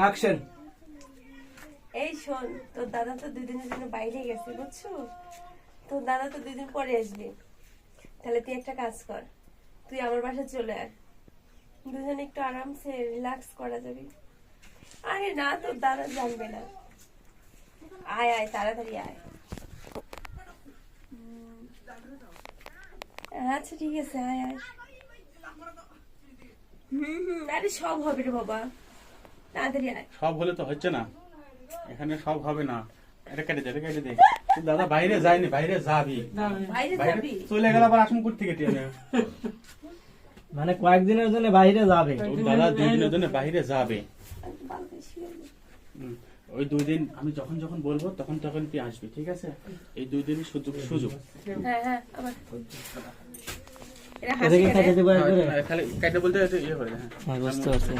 Action এই শোন, তোর দাদা তো দুই দিনের জন্য বাইরে গেছে, বুঝছ? তোর দাদা তো দুই দিন পরে আসবে। তাহলে তুই একটা কাজ কর, তুই আমার বাসায় চলে আয়। দুজনে একটু আরামসে রিল্যাক্স করা যাবে। আরে না, তোর দাদা জানবে না। আয় আয়, তাড়াতাড়ি আয়। আচ্ছা ঠিক আছে, আয় আয়। হুম হুম আরে সব হবে রে বাবা। তাড়াতাড়ি আয়। সব হলে তো হচ্ছে না। এখানে সব হবে না। এটা কেটে দে কেটে দে। দাদা বাইরে যায়নি বাইরে যাবি। বাইরে যাবি? চলে গেল আবার আসুন করতে কেটে যাবে মানে কয়েকদিনের জন্য বাইরে যাবে। দাদা দুই দিনের জন্য বাইরে যাবে। ওই দুই দিন আমি যখন যখন বলব তখন তখন তুই আসবি ঠিক আছে? এই দুই দিনই সুযোগ সুযোগ। হ্যাঁ হ্যাঁ আবার। এদিকে হাসি কেটে দেবো একবারে। হ্যাঁ, খালি কেটে বলতে ইয়ে করে হ্যাঁ। হ্যাঁ বুঝতে পারছি।